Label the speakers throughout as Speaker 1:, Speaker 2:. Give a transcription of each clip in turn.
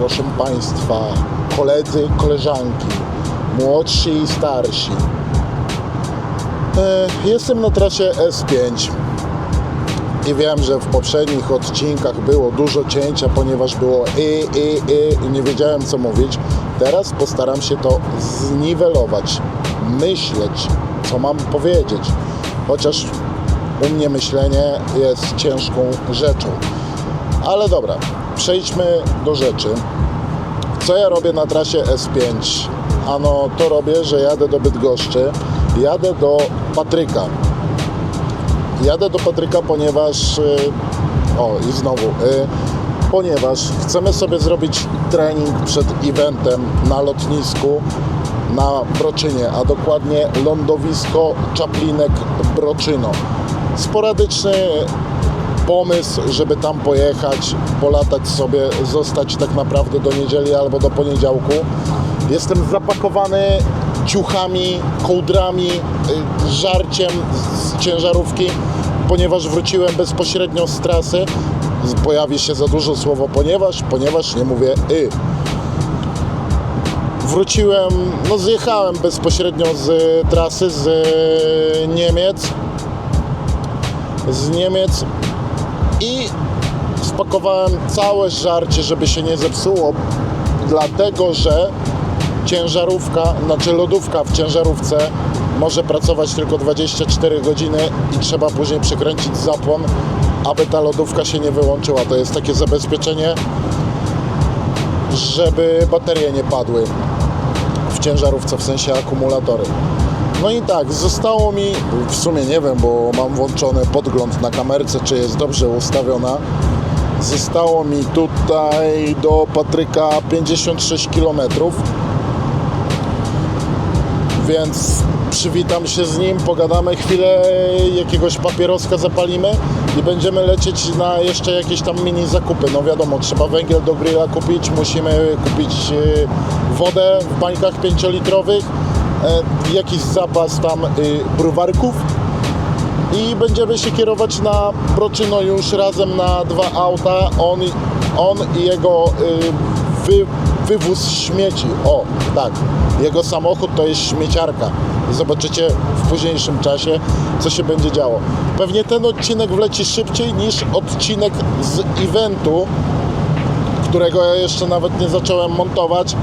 Speaker 1: proszę Państwa, koledzy, koleżanki, młodsi i starsi. E, Jestem na trasie S5 i wiem, że w poprzednich odcinkach było dużo cięcia, ponieważ było i, i, i, i nie wiedziałem co mówić. Teraz postaram się to zniwelować, myśleć, co mam powiedzieć. Chociaż u mnie myślenie jest ciężką rzeczą. Ale dobra, przejdźmy do rzeczy. Co ja robię na trasie S5? Ano to robię, że jadę do Bydgoszczy, jadę do Patryka. Jadę do Patryka, ponieważ. y, O, i znowu. y, Ponieważ chcemy sobie zrobić trening przed eventem na lotnisku na Broczynie, a dokładnie lądowisko Czaplinek Broczyno. Sporadyczny pomysł, żeby tam pojechać, polatać sobie, zostać tak naprawdę do niedzieli albo do poniedziałku. Jestem zapakowany ciuchami, kołdrami, y, żarciem z ciężarówki, ponieważ wróciłem bezpośrednio z trasy. Pojawi się za dużo słowo ponieważ, ponieważ nie mówię y. Wróciłem, no zjechałem bezpośrednio z trasy z y, Niemiec. Z Niemiec i spakowałem całe żarcie, żeby się nie zepsuło, dlatego że ciężarówka, znaczy lodówka w ciężarówce może pracować tylko 24 godziny i trzeba później przekręcić zapłon, aby ta lodówka się nie wyłączyła. To jest takie zabezpieczenie, żeby baterie nie padły w ciężarówce, w sensie akumulatory. No i tak, zostało mi, w sumie nie wiem, bo mam włączony podgląd na kamerce, czy jest dobrze ustawiona. Zostało mi tutaj do Patryka 56 km. Więc przywitam się z nim, pogadamy chwilę, jakiegoś papieroska zapalimy i będziemy lecieć na jeszcze jakieś tam mini zakupy. No wiadomo, trzeba węgiel do grilla kupić, musimy kupić e, wodę w bańkach 5-litrowych, e, jakiś zapas tam e, browarków i będziemy się kierować na Broczyno już razem na dwa auta. On, on i jego y, wy, wywóz śmieci. O, tak. Jego samochód to jest śmieciarka. Zobaczycie w późniejszym czasie, co się będzie działo. Pewnie ten odcinek wleci szybciej niż odcinek z eventu, którego ja jeszcze nawet nie zacząłem montować,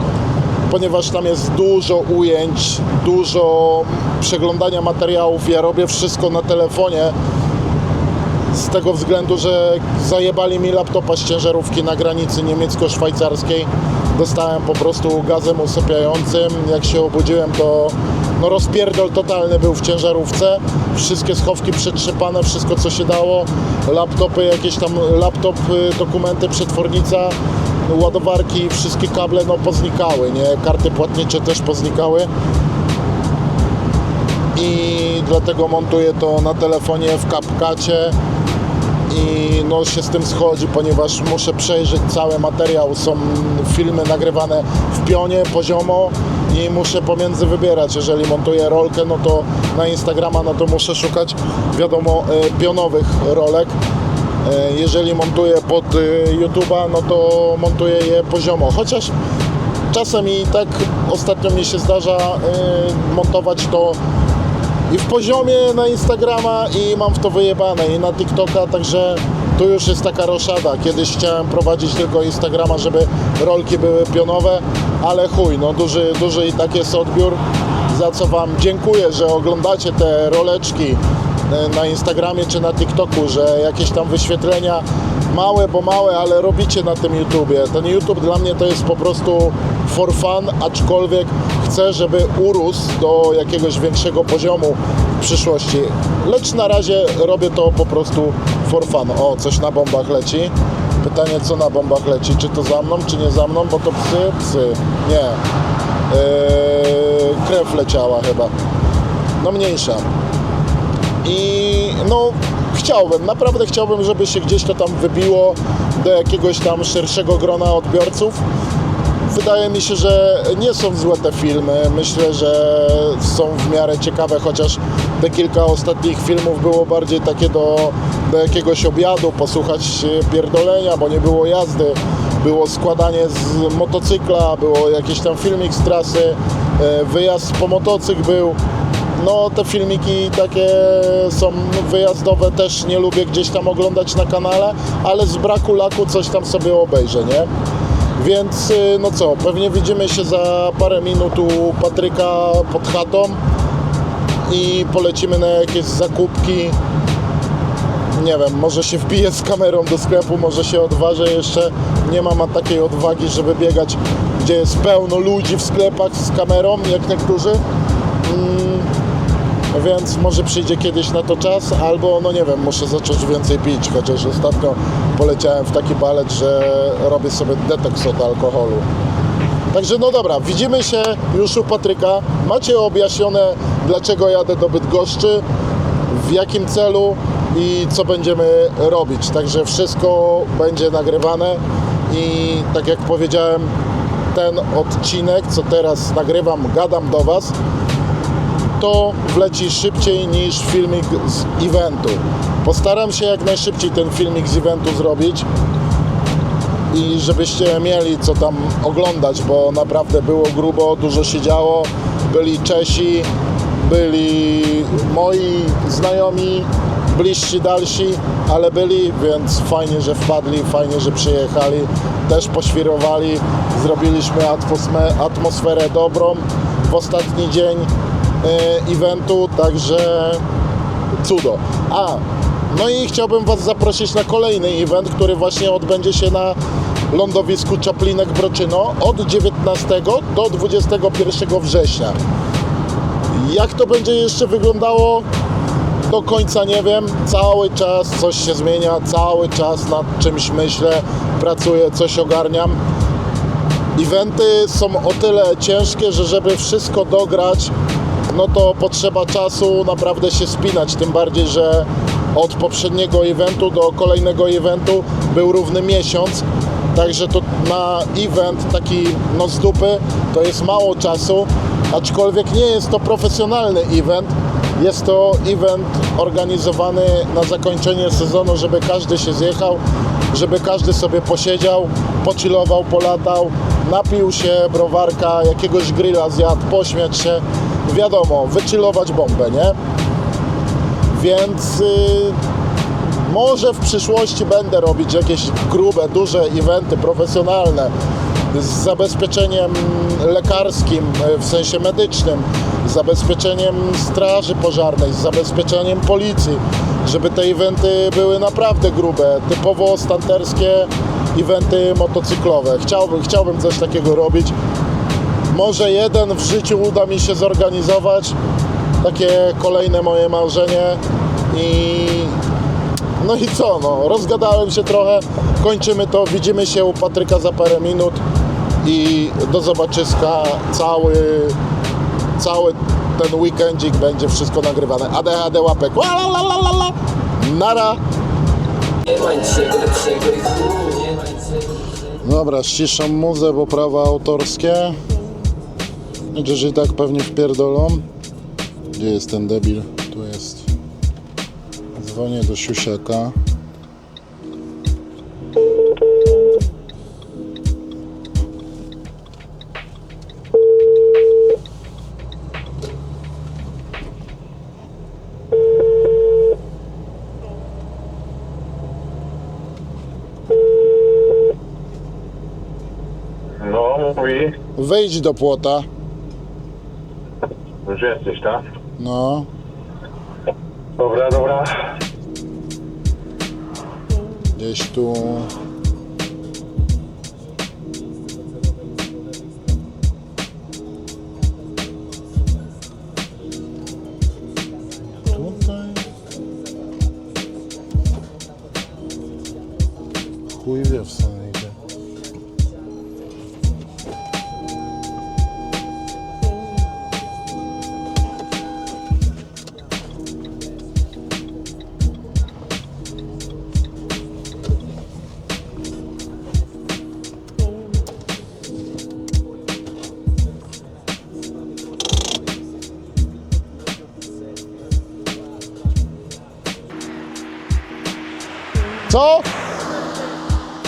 Speaker 1: ponieważ tam jest dużo ujęć, dużo przeglądania materiałów. Ja robię wszystko na telefonie z tego względu, że zajebali mi laptopa z ciężarówki na granicy niemiecko-szwajcarskiej. Dostałem po prostu gazem usypiającym. Jak się obudziłem, to no rozpierdol totalny był w ciężarówce. Wszystkie schowki przetrzepane, wszystko co się dało. Laptopy, jakieś tam laptop, y, dokumenty, przetwornica, ładowarki, wszystkie kable no poznikały, nie? Karty płatnicze też poznikały i dlatego montuję to na telefonie w CapCutie i no się z tym schodzi, ponieważ muszę przejrzeć cały materiał. Są filmy nagrywane w pionie, poziomo i muszę pomiędzy wybierać. Jeżeli montuję rolkę, no to na Instagrama, no to muszę szukać, wiadomo, e, pionowych rolek. E, Jeżeli montuję pod e, YouTube'a, no to montuję je poziomo. Chociaż czasem i tak ostatnio mi się zdarza y, montować to i w poziomie na Instagrama i mam w to wyjebane i na TikToka, także tu już jest taka roszada. Kiedyś chciałem prowadzić tylko Instagrama, żeby rolki były pionowe, ale chuj, no duży, duży i tak jest odbiór, za co Wam dziękuję, że oglądacie te roleczki na Instagramie czy na TikToku, że jakieś tam wyświetlenia małe, bo małe, ale robicie na tym YouTubie. Ten YouTube dla mnie to jest po prostu for fun, aczkolwiek chcę, żeby urósł do jakiegoś większego poziomu w przyszłości. Lecz na razie robię to po prostu for fun. O, coś na bombach leci. Pytanie, co na bombach leci? Czy to za mną, czy nie za mną? Bo to psy, psy. Nie. Eee, krew leciała chyba. No mniejsza. I no chciałbym, naprawdę chciałbym, żeby się gdzieś to tam wybiło do jakiegoś tam szerszego grona odbiorców. Wydaje mi się, że nie są złe te filmy. Myślę, że są w miarę ciekawe, chociaż te kilka ostatnich filmów było bardziej takie do, do jakiegoś obiadu, posłuchać pierdolenia, bo nie było jazdy. było składanie z motocykla, było jakiś tam filmik z trasy, e, wyjazd po motocykl był. No te filmiki takie są wyjazdowe, też nie lubię gdzieś tam oglądać na kanale, ale z braku laku coś tam sobie obejrzę, nie? Więc y, no co, pewnie widzimy się za parę minut u Patryka pod chatą i polecimy na jakieś zakupki. Nie wiem, może się wbiję z kamerą do sklepu, może się odważę jeszcze. Nie mam takiej odwagi, żeby biegać, gdzie jest pełno ludzi w sklepach z kamerą, jak niektórzy. Mm, więc może przyjdzie kiedyś na to czas, albo no nie wiem, muszę zacząć więcej pić, chociaż ostatnio poleciałem w taki balet, że robię sobie detoks od alkoholu. Także no dobra, widzimy się już u Patryka. Macie objaśnione, dlaczego jadę do Bydgoszczy, w jakim celu i co będziemy robić. Także wszystko będzie nagrywane i tak jak powiedziałem, ten odcinek, co teraz nagrywam, gadam do Was, to wleci szybciej niż filmik z eventu. Postaram się jak najszybciej ten filmik z eventu zrobić i żebyście mieli co tam oglądać, bo naprawdę było grubo, dużo się działo. Byli Czesi, byli moi znajomi, bliżsi, dalsi, ale byli, więc fajnie, że wpadli, fajnie, że przyjechali, też poświrowali. Zrobiliśmy atmosferę dobrą w ostatni dzień eventu, także cudo. A, no i chciałbym Was zaprosić na kolejny event, który właśnie odbędzie się na lądowisku Czaplinek Broczyno od 19 do 21 września. Jak to będzie jeszcze wyglądało? Do końca nie wiem. Cały czas coś się zmienia, cały czas nad czymś myślę, pracuję, coś ogarniam. Eventy są o tyle ciężkie, że żeby wszystko dograć, no to potrzeba czasu naprawdę się spinać. Tym bardziej, że od poprzedniego eventu do kolejnego eventu był równy miesiąc. Także to na event taki no z dupy to jest mało czasu, aczkolwiek nie jest to profesjonalny event. Jest to event organizowany na zakończenie sezonu, żeby każdy się zjechał, żeby każdy sobie posiedział, pochillował, polatał, napił się browarka, jakiegoś grilla zjadł, pośmiać się. Wiadomo, wychillować bombę, nie? Więc y, może w przyszłości będę robić jakieś grube, duże eventy profesjonalne z zabezpieczeniem lekarskim, y, w sensie medycznym, z zabezpieczeniem straży pożarnej, z zabezpieczeniem policji, żeby te eventy były naprawdę grube, typowo stanterskie eventy motocyklowe. Chciałbym, chciałbym coś takiego robić. Może jeden w życiu uda mi się zorganizować. Takie kolejne moje marzenie i no i co, no, rozgadałem się trochę, kończymy to, widzimy się u Patryka za parę minut i do zobaczyska cały, cały ten weekendzik będzie wszystko nagrywane. ADHD łapek, la la la la la, nara. Dobra, ściszam muzę, bo prawa autorskie. Chociaż i tak pewnie wpierdolą. Gdzie jest ten debil? Tu jest. Dzwonię do siusiaka.
Speaker 2: No, mówi.
Speaker 1: Wejdź do płota.
Speaker 2: Już jesteś, tak?
Speaker 1: No.
Speaker 2: Dobra, dobra.
Speaker 1: Gdzieś tu.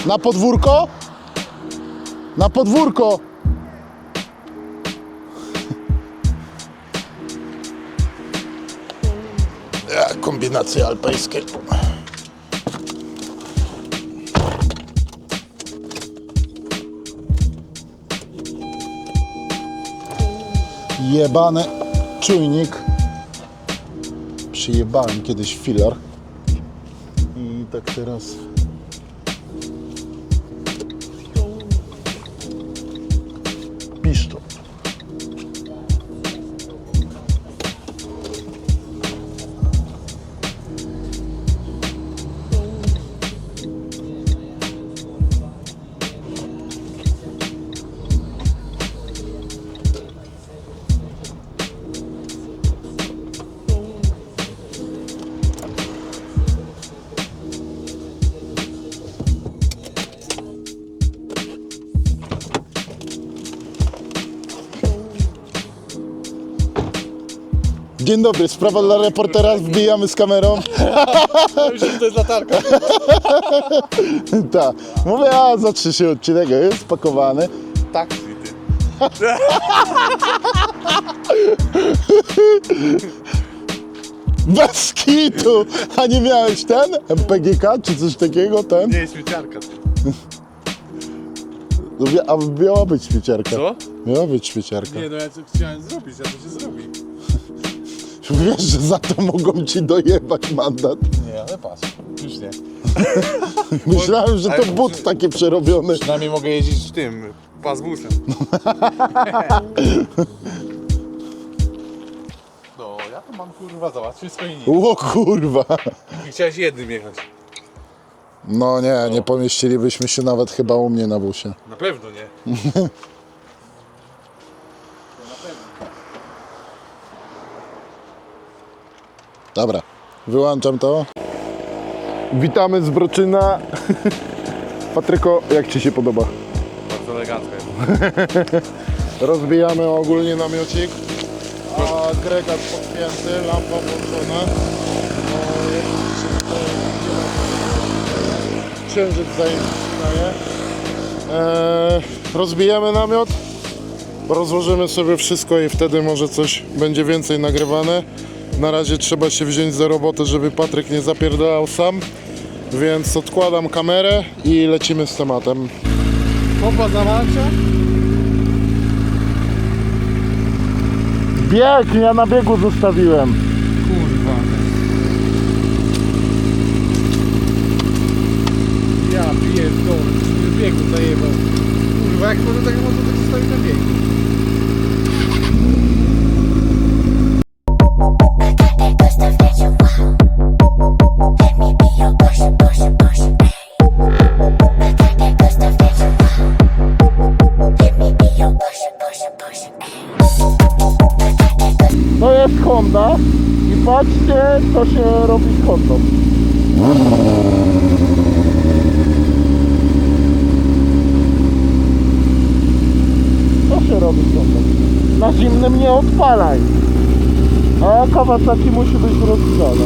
Speaker 1: Na podwórko? Na podwórko! Kombinacje alpejskie. Jebany czujnik. Przyjebałem kiedyś filar. I tak teraz Dzień dobry, sprawa dla reportera, wbijamy z kamerą.
Speaker 3: Myślę, że to jest latarka.
Speaker 1: Tak, mówię, a zacznie się odcinek, jest spakowany.
Speaker 3: Tak.
Speaker 1: Bez kitu! A nie miałeś ten? MPGK czy coś takiego, ten?
Speaker 3: Nie jest śmieciarka.
Speaker 1: No A miała być świeciarka.
Speaker 3: Co?
Speaker 1: Miała być świeciarka.
Speaker 3: Nie no, ja co chciałem zrobić, ja to się zrobi.
Speaker 1: Wiesz, że za to mogą ci dojebać mandat.
Speaker 3: Nie, ale patrz, już nie.
Speaker 1: Myślałem, że to
Speaker 3: Ale-
Speaker 1: but taki przerobiony.
Speaker 3: Przynajmniej mogę jeździć tym, pasbusem. No, ja to mam kurwa załatwię swoje nic.
Speaker 1: O kurwa.
Speaker 3: Chciałeś jednym jechać.
Speaker 1: No nie, nie pomieścilibyśmy się nawet chyba u mnie na busie.
Speaker 3: Na pewno nie.
Speaker 1: Dobra, wyłączam to. Witamy z Broczyna. Patryko, jak Ci się podoba?
Speaker 3: Bardzo elegancko jest.
Speaker 1: Rozbijamy ogólnie namiocik, a agregat podpięty, lampa włączona. No, jak tutaj Księżyc zaje. Eee, rozbijamy namiot, rozłożymy sobie wszystko i wtedy może coś będzie więcej nagrywane. Na razie trzeba się wziąć za robotę, żeby Patryk nie zapierdalał sam. Więc odkładam kamerę i lecimy z tematem.
Speaker 3: Pompa zawarcia?
Speaker 1: Bieg, ja na biegu zostawiłem. Co się robi z Hondą. Co się robi z Hondą? Na zimnym nie odpalaj. A Kawasaki musi być rozgrzane.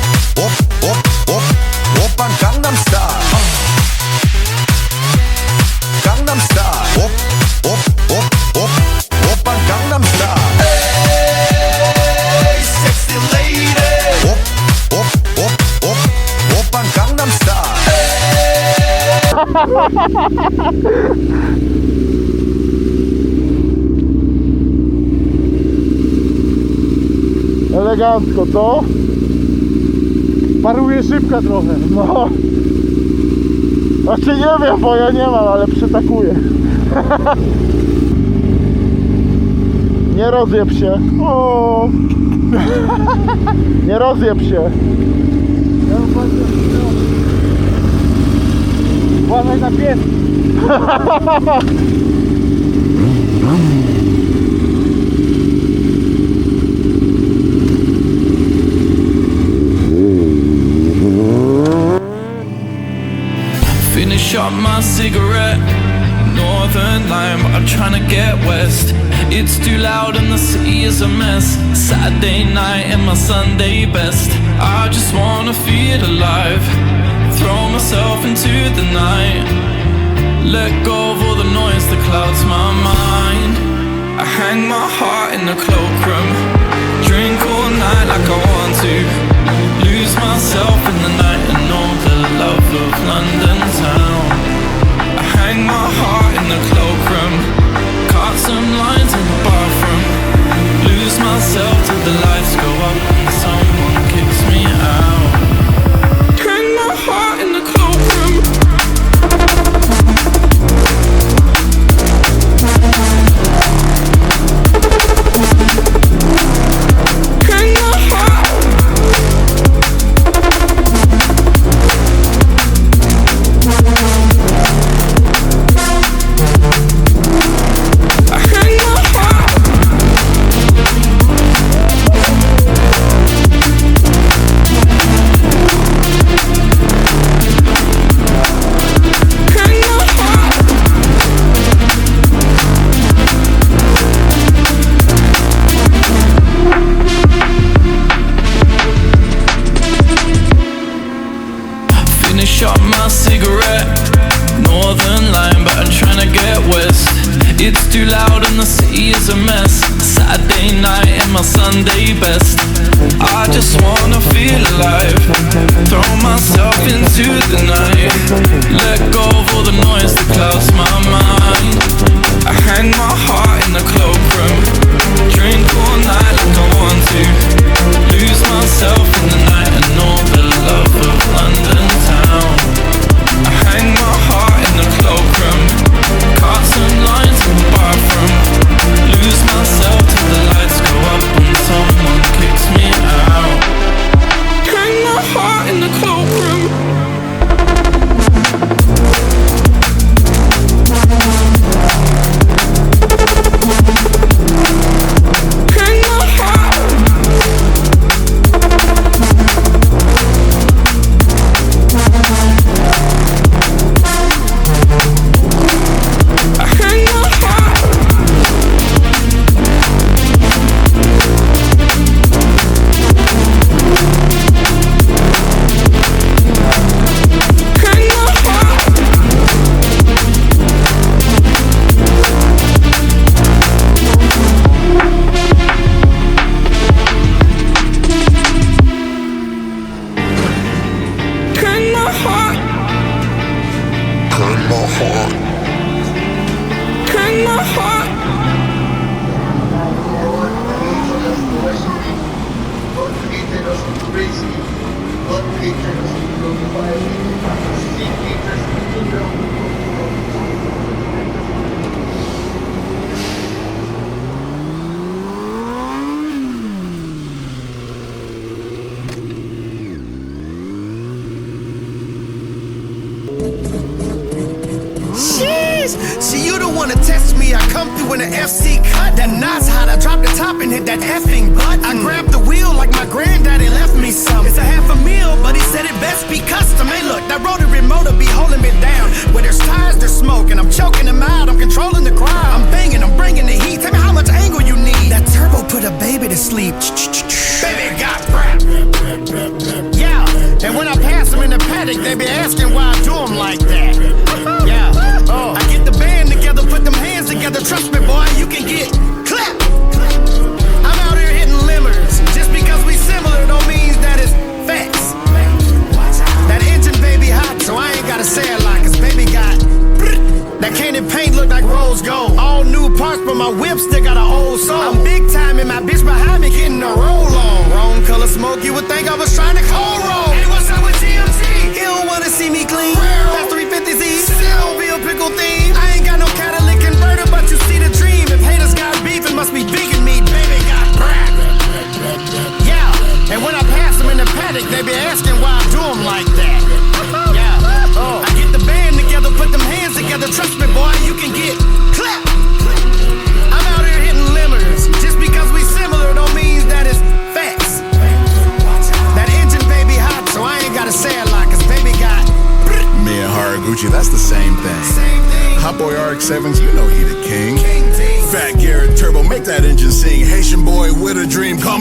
Speaker 1: Elegancko, co?
Speaker 3: Paruje szybka trochę.
Speaker 1: No. Znaczy nie wiem, bo ja nie mam, ale przytakuję. Nie rozjeb się. O. Nie rozjeb się.
Speaker 3: Uważaj na pies.
Speaker 4: Finish up my cigarette, northern lime. I'm trying to get west. It's too loud and the city is a mess. Saturday night in my Sunday best. I just wanna feel alive. Throw myself into the night. Let go of all the noise that clouds my mind. I hang my heart in the cloakroom. Drink all night like I want to. Lose myself in the night and all the love of London town. I hang my heart in the cloakroom. Caught some lines in the bathroom. Lose myself till the lights go up and someone kicks me out. It's too loud and the city is a mess. Saturday night in my Sunday best. I just wanna feel alive. Throw myself into the night. Let go of all the noise that clouds my mind. I hang my heart in the cloakroom. Drink all night like I want to. Lose myself in the night and
Speaker 5: said it best be custom. Hey, look, that rotary motor be holding me down. Where there's tires, there's smoke, and I'm choking them out. I'm controlling the crowd. I'm banging, I'm bringing the heat. Tell me how much angle you need. That turbo put a baby to sleep. Baby got crap. Yeah, and when I pass them in the paddock, they be asking why I do them like that. My whip still got an old soul. I'm big time and my bitch behind me getting a roll on. Wrong color smoke, you would think I was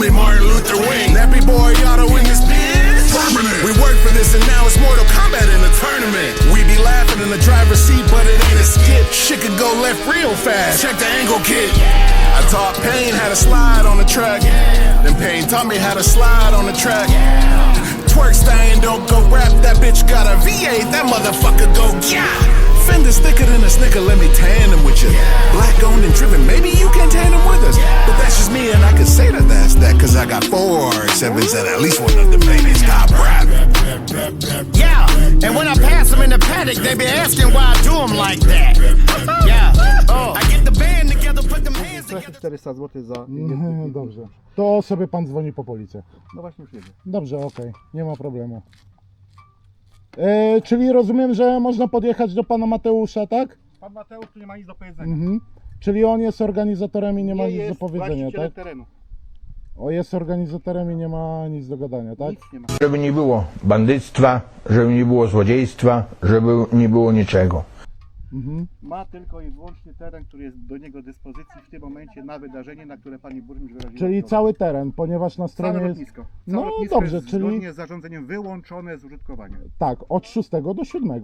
Speaker 6: me Martin Luther Wing. Nappy boy, Otto in this bitch. We work for this and now it's Mortal Kombat in the tournament. We be laughing in the driver's seat, but it ain't a skip. Shit could go left real fast. Check the angle kit. I taught Pain how to slide on the track. Then Pain taught me how to slide on the track. Twerk stain, don't go rap. That bitch got a V8, that motherfucker go yeah. Fenders thicker than a snicker, let me tandem with you. Black owned and driven, maybe you can tandem with us. But that's just me, and I can say that that's that, cause I got four sevens and at least one of the babies got rap.
Speaker 5: Yeah, and when I pass them in the paddock, they be asking why I do them like that. Yeah, oh, I get the band together, put them hands together.
Speaker 7: 400 zł za...
Speaker 1: Dobrze. To sobie pan dzwoni po policję.
Speaker 7: No właśnie już jedzie.
Speaker 1: Dobrze, okej, nie ma problemu. E, czyli rozumiem, że można podjechać do pana Mateusza, tak?
Speaker 7: Pan Mateusz tu nie ma nic do powiedzenia.
Speaker 1: Mhm. Czyli on jest organizatorem i nie ma nic do powiedzenia,
Speaker 7: właścicielem
Speaker 1: tak?
Speaker 7: terenu.
Speaker 1: O, jest organizatorem i nie ma nic do gadania, tak?
Speaker 7: Nic nie ma.
Speaker 8: Żeby nie było bandyctwa, żeby nie było złodziejstwa, żeby nie było niczego.
Speaker 1: Mhm.
Speaker 7: Ma tylko i wyłącznie teren, który jest do niego dyspozycji w tym momencie na wydarzenie, na które pani burmistrz wyraziła
Speaker 1: Czyli
Speaker 7: zgodę.
Speaker 1: cały teren, ponieważ na
Speaker 7: Całe
Speaker 1: stronie jest...
Speaker 7: lotnisko.
Speaker 1: No,
Speaker 7: Całe lotnisko
Speaker 1: dobrze,
Speaker 7: jest
Speaker 1: czyli-
Speaker 7: zgodnie z zarządzeniem wyłączone z użytkowania.
Speaker 1: Tak, od 6 do 7.